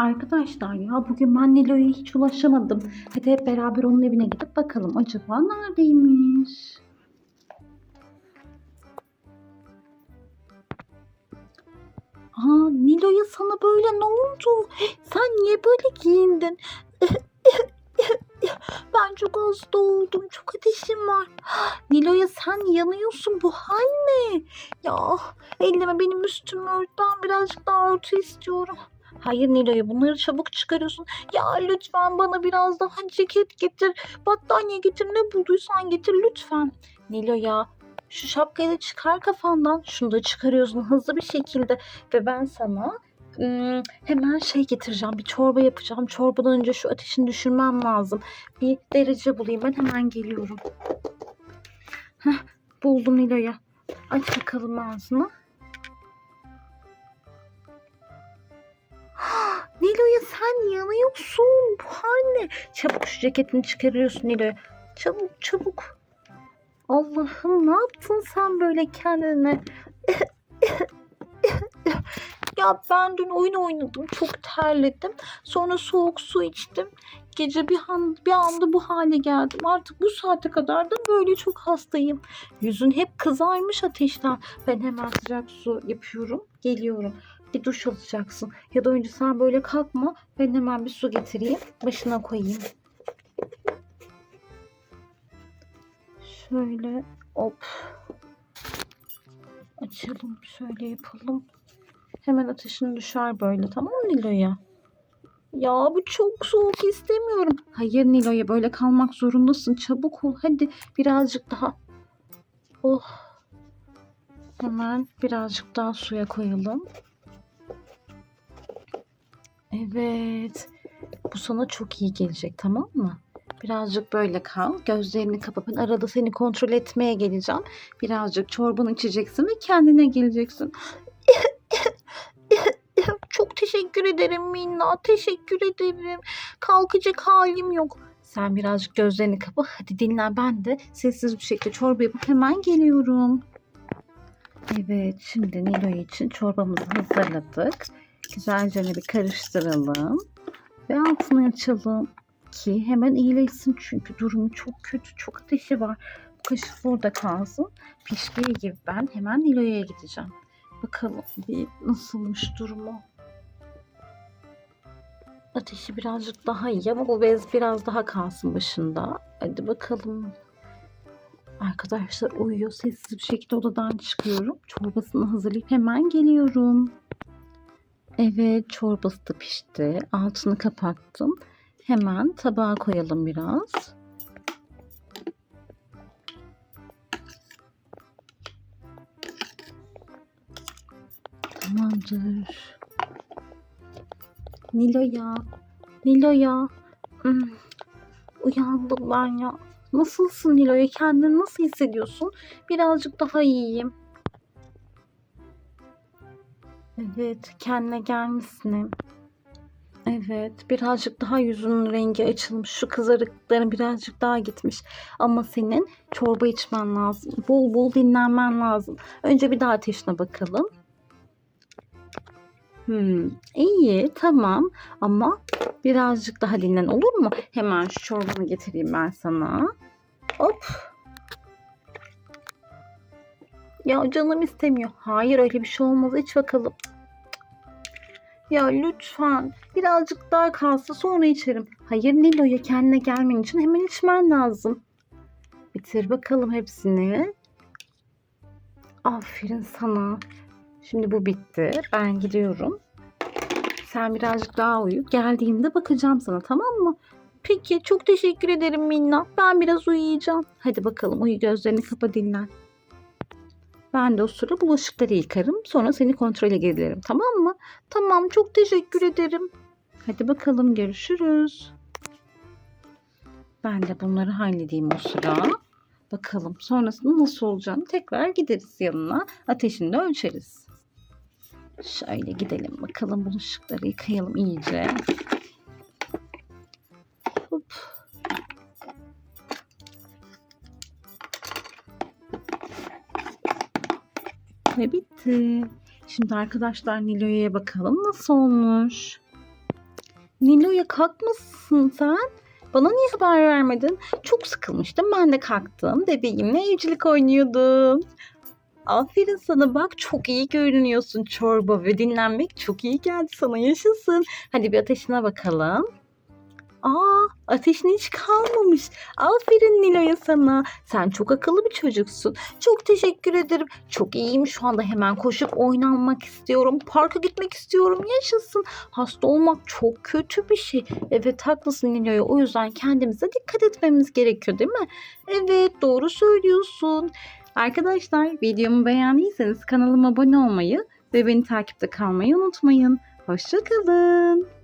Arkadaşlar ya bugün ben hiç ulaşamadım. Hadi hep beraber onun evine gidip bakalım acaba neredeymiş? Aa Nilo'ya sana böyle ne oldu? Sen niye böyle giyindin? Ben çok hasta oldum. Çok ateşim var. Nilo'ya sen yanıyorsun. Bu hal ne? Ya elleme benim üstümü ört. Ben birazcık daha örtü istiyorum. Hayır Nilo'ya bunları çabuk çıkarıyorsun. Ya lütfen bana biraz daha ceket getir. Battaniye getir ne bulduysan getir lütfen. Nilo'ya şu şapkayı da çıkar kafandan. Şunu da çıkarıyorsun hızlı bir şekilde. Ve ben sana ım, hemen şey getireceğim. Bir çorba yapacağım. Çorbadan önce şu ateşini düşürmem lazım. Bir derece bulayım. Ben hemen geliyorum. Heh, buldum Nilo'ya. Aç bakalım ağzını. Sen yanıyorsun. Bu hal ne? Çabuk şu ceketini çıkarıyorsun Nilo'ya. Çabuk çabuk. Allah'ım ne yaptın sen böyle kendine? Ya ben dün oyun oynadım. Çok terledim. Sonra soğuk su içtim. Gece bir, an, bir anda bu hale geldim. Artık bu saate kadar da böyle çok hastayım. Yüzün hep kızarmış ateşten. Ben hemen sıcak su yapıyorum. Geliyorum. Bir duş alacaksın. Ya da önce sen böyle kalkma. Ben hemen bir su getireyim. Başına koyayım. Şöyle hop. Açalım. Şöyle yapalım. Hemen ateşin düşer böyle. Tamam mı Nilo'ya? Ya bu çok soğuk istemiyorum. Hayır Nilo'ya böyle kalmak zorundasın. Çabuk ol. Hadi birazcık daha. Oh. Hemen birazcık daha suya koyalım. Evet. Bu sana çok iyi gelecek tamam mı? Birazcık böyle kal. Gözlerini kapa. Ben arada seni kontrol etmeye geleceğim. Birazcık çorbanı içeceksin ve kendine geleceksin. Çok teşekkür ederim Minna. Teşekkür ederim. Kalkacak halim yok. Sen birazcık gözlerini kapa. Hadi dinlen. Ben de sessiz bir şekilde çorba yapıp hemen geliyorum. Evet. Şimdi Nilo için çorbamızı hazırladık. Güzelce bir karıştıralım. Ve altını açalım ki hemen iyileşsin çünkü durumu çok kötü. Çok ateşi var. Bu kaşık burada kalsın. Piştiği gibi ben hemen Nilo'ya gideceğim. Bakalım bir nasılmış durumu. Ateşi birazcık daha iyi ama bu bez biraz daha kalsın başında. Hadi bakalım. Arkadaşlar uyuyor. Sessiz bir şekilde odadan çıkıyorum. Çorbasını hazırlayıp hemen geliyorum. Evet çorbası da pişti. Altını kapattım. Hemen tabağa koyalım biraz. Tamamdır. Nilo ya. Nilo ya. Hmm. Uyandım ben ya. Nasılsın Nilo'ya? Kendini nasıl hissediyorsun? Birazcık daha iyiyim. Evet, kendine gelmişsin. Evet, birazcık daha yüzünün rengi açılmış. Şu kızarıkların birazcık daha gitmiş. Ama senin çorba içmen lazım. Bol bol dinlenmen lazım. Önce bir daha ateşine bakalım. Hmm, iyi, tamam. Ama birazcık daha dinlen olur mu? Hemen şu çorbanı getireyim ben sana. Hop. Ya canım istemiyor. Hayır öyle bir şey olmaz. İç bakalım. Ya lütfen birazcık daha kalsa sonra içerim. Hayır Nilo'ya kendine gelmen için hemen içmen lazım. Bitir bakalım hepsini. Aferin sana. Şimdi bu bitti. Ben gidiyorum. Sen birazcık daha uyu. Geldiğimde bakacağım sana tamam mı? Peki çok teşekkür ederim Minna. Ben biraz uyuyacağım. Hadi bakalım uyu gözlerini kapa dinlen. Ben de o sırada bulaşıkları yıkarım. Sonra seni kontrole gelirim. Tamam mı? Tamam çok teşekkür ederim. Hadi bakalım görüşürüz. Ben de bunları halledeyim o sıra. Bakalım sonrasında nasıl olacağını tekrar gideriz yanına. Ateşini de ölçeriz. Şöyle gidelim bakalım bulaşıkları yıkayalım iyice. Hop. Ve bitti. Şimdi arkadaşlar Nilo'ya bakalım nasıl olmuş. Nilo'ya kalkmasın sen. Bana niye haber vermedin? Çok sıkılmıştım. Ben de kalktım. Bebeğimle evcilik oynuyordum. Aferin sana bak çok iyi görünüyorsun çorba ve dinlenmek çok iyi geldi sana yaşasın. Hadi bir ateşine bakalım. Aa ateşin hiç kalmamış. Aferin Nilo'ya sana. Sen çok akıllı bir çocuksun. Çok teşekkür ederim. Çok iyiyim şu anda hemen koşup oynanmak istiyorum. Parka gitmek istiyorum. Yaşasın. Hasta olmak çok kötü bir şey. Evet haklısın Nilo'ya. O yüzden kendimize dikkat etmemiz gerekiyor değil mi? Evet doğru söylüyorsun. Arkadaşlar videomu beğendiyseniz kanalıma abone olmayı ve beni takipte kalmayı unutmayın. Hoşçakalın.